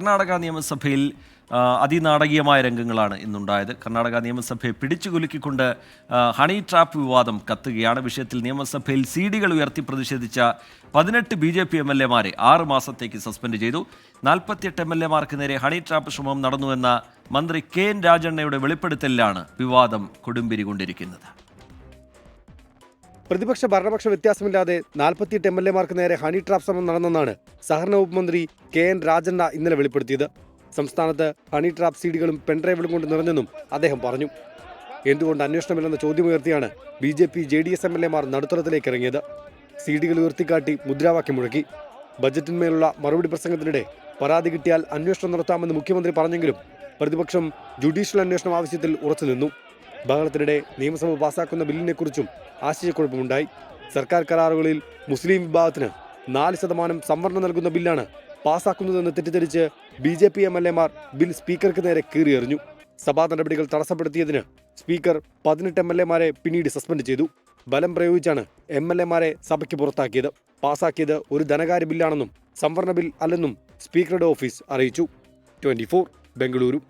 കർണാടക നിയമസഭയിൽ അതിനാടകീയമായ രംഗങ്ങളാണ് ഇന്നുണ്ടായത്. കർണാടക നിയമസഭയെ പിടിച്ചു കുലുക്കിക്കൊണ്ട് ഹണി ട്രാപ്പ് വിവാദം കത്തുകയാണ്. വിഷയത്തിൽ നിയമസഭയിൽ സി ഡികൾ ഉയർത്തി പ്രതിഷേധിച്ച പതിനെട്ട് B J P M L എമാരെ ആറ് മാസത്തേക്ക് സസ്പെൻഡ് ചെയ്തു. നാൽപ്പത്തിയെട്ട് എം എൽ എമാർക്ക് നേരെ ഹണി ട്രാപ്പ് ശ്രമം നടന്നുവെന്ന മന്ത്രി കെ എൻ രാജണ്ണയുടെ വെളിപ്പെടുത്തലിലാണ് വിവാദം കൊടുമ്പിരി കൊണ്ടിരിക്കുന്നത്. പ്രതിപക്ഷ ഭരണപക്ഷ വ്യത്യാസമില്ലാതെ നാൽപ്പത്തിയെട്ട് എം എൽ എമാർക്ക് നേരെ ഹണി ട്രാപ്പ് ശ്രമം നടന്നെന്നാണ് സഹകരണ വകുപ്പ് മന്ത്രി കെ എൻ രാജണ്ണ ഇന്നലെ വെളിപ്പെടുത്തിയത്. സംസ്ഥാനത്ത് ഹണി ട്രാപ്പ് സീഡികളും പെൻഡ്രൈവുകളും കൊണ്ട് നിറഞ്ഞെന്നും അദ്ദേഹം പറഞ്ഞു. എന്തുകൊണ്ട് അന്വേഷണമില്ലെന്ന ചോദ്യമുയർത്തിയാണ് B J P J D S M L എമാർ നടുത്തളത്തിലേക്ക് ഇറങ്ങിയത്. സീഡികൾ ഉയർത്തിക്കാട്ടി മുദ്രാവാക്യം മുഴക്കി. ബജറ്റിന്മേലുള്ള മറുപടി പ്രസംഗത്തിനിടെ പരാതി കിട്ടിയാൽ അന്വേഷണം നടത്താമെന്ന് മുഖ്യമന്ത്രി പറഞ്ഞെങ്കിലും പ്രതിപക്ഷം ജുഡീഷ്യൽ അന്വേഷണം ആവശ്യത്തിൽ ഉറച്ചുനിന്നു. ബഹളത്തിനിടെ നിയമസഭ പാസാക്കുന്ന ബില്ലിനെക്കുറിച്ചും ആശയക്കുഴപ്പമുണ്ടായി. സർക്കാർ കരാറുകളിൽ മുസ്ലിം വിഭാഗത്തിന് നാല് ശതമാനം സംവരണം നൽകുന്ന ബില്ലാണ് പാസാക്കുന്നതെന്ന് തെറ്റിദ്ധരിച്ച് B J P M L എമാർ ബിൽ സ്പീക്കർക്ക് നേരെ കീറിയെറിഞ്ഞു. സഭാ നടപടികൾ തടസ്സപ്പെടുത്തിയതിന് സ്പീക്കർ പതിനെട്ട് എം എൽ എമാരെ പിന്നീട് സസ്പെൻഡ് ചെയ്തു. ബലം പ്രയോഗിച്ചാണ് എം എൽ എമാരെ സഭയ്ക്ക് പുറത്താക്കിയത്. പാസാക്കിയത് ഒരു ധനകാര്യ ബില്ലാണെന്നും സംവരണ ബിൽ അല്ലെന്നും സ്പീക്കറുടെ ഓഫീസ് അറിയിച്ചു. ട്വന്റി ബംഗളൂരു.